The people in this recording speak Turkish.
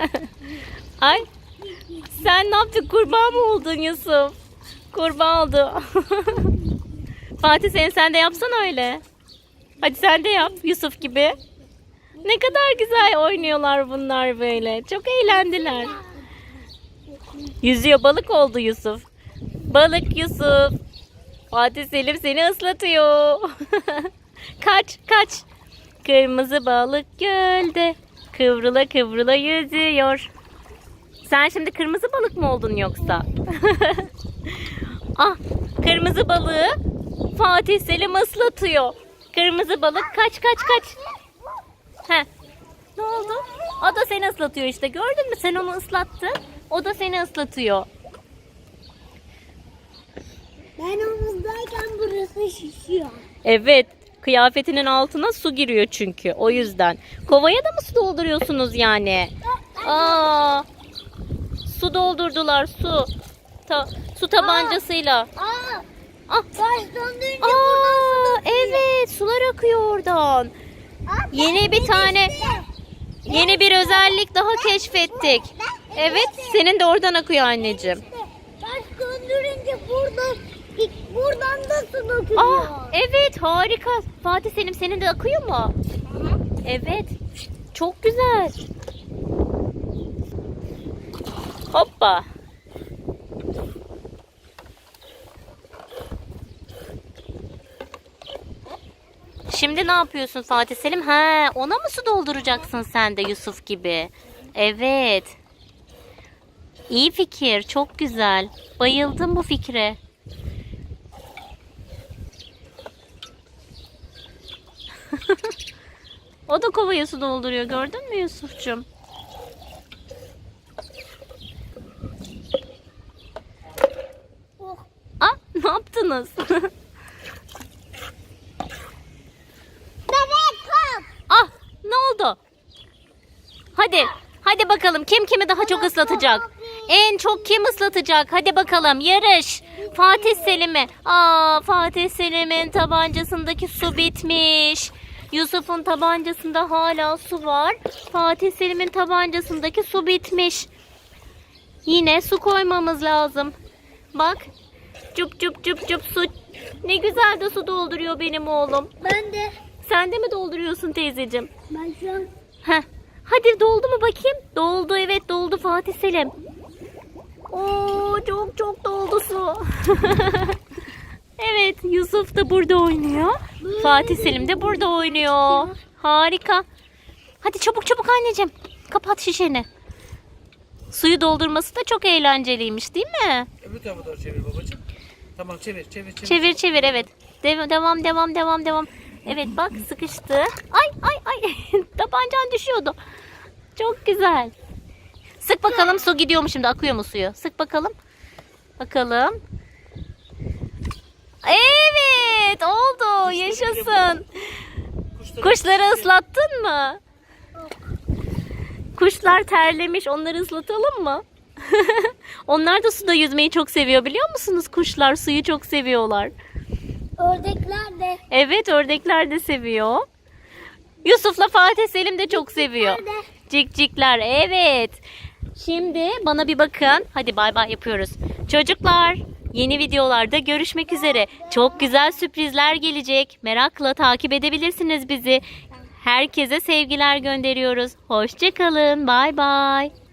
Ay. Sen ne yaptın? Kurbağa mı oldun Yusuf? Kurbağa oldu. Fatih sen, sen de yapsana öyle. Hadi sen de yap Yusuf gibi. Ne kadar güzel oynuyorlar bunlar böyle. Çok eğlendiler. Yüzüyor balık oldu Yusuf. Balık Yusuf. Fatih Selim seni ıslatıyor. kaç kaç. Kırmızı balık gölde kıvrıla kıvrıla yüzüyor. Sen şimdi kırmızı balık mı oldun yoksa? ah kırmızı balığı Fatih Selim ıslatıyor. Kırmızı balık kaç kaç kaç. Heh. Ne oldu? O da seni ıslatıyor işte. Gördün mü? Sen onu ıslattın. O da seni ıslatıyor. Ben omuzdayken burası şişiyor. Evet. Kıyafetinin altına su giriyor çünkü. O yüzden. Kovaya da mı su dolduruyorsunuz yani? Aa, su doldurdular su. Ta- su tabancasıyla. Aa, Ah, aa, evet sular akıyor oradan. Yeni bir tane yeni bir özellik daha keşfettik. Evet, senin de oradan akıyor anneciğim. Baş döndürünce buradan buradan da su dökülüyor. Ah, evet harika. Fatih Selim senin de akıyor mu? Evet. Çok güzel. Hoppa. Şimdi ne yapıyorsun Fatih Selim? Ha, ona mı su dolduracaksın sen de Yusuf gibi? Evet. İyi fikir, çok güzel. Bayıldım bu fikre. O da kovaya su dolduruyor. Gördün mü Yusuf'cum? Oh, Ah ne yaptınız? Ah ne oldu? Hadi. Hadi bakalım kim kimi daha çok ıslatacak? En çok kim ıslatacak? Hadi bakalım yarış. Fatih Selim'i. Aa Fatih Selim'in tabancasındaki su bitmiş. Yusuf'un tabancasında hala su var. Fatih Selim'in tabancasındaki su bitmiş. Yine su koymamız lazım. Bak. Cup cup cup cup su. Ne güzel de su dolduruyor benim oğlum. Ben de. Sen de mi dolduruyorsun teyzeciğim? Ben şu an Heh. Hadi doldu mu bakayım? Doldu evet doldu Fatih Selim. Oo çok çok doldu su. evet Yusuf da burada oynuyor. Fatih Selim de burada oynuyor. Harika. Hadi çabuk çabuk anneciğim. Kapat şişeni. Suyu doldurması da çok eğlenceliymiş değil mi? Öbür tarafa doğru çevir babacığım. Tamam çevir çevir çevir. Çevir çevir evet. Dev- devam devam devam devam. Evet bak sıkıştı. Ay ay ay. Tabancan düşüyordu. Çok güzel. Sık bakalım su gidiyor mu şimdi akıyor mu suyu? Sık bakalım. Bakalım. Evet oldu yaşasın. Kuşları Kuşları ıslattın mı? Kuşlar terlemiş onları ıslatalım mı? Onlar da suda yüzmeyi çok seviyor biliyor musunuz? Kuşlar suyu çok seviyorlar. ördekler de. Evet ördekler de seviyor. Yusuf'la Fatih Selim de çok seviyor. Cikcikler evet. Şimdi bana bir bakın. Hadi bay bay yapıyoruz. Çocuklar yeni videolarda görüşmek üzere. Çok güzel sürprizler gelecek. Merakla takip edebilirsiniz bizi. Herkese sevgiler gönderiyoruz. Hoşçakalın. Bay bay.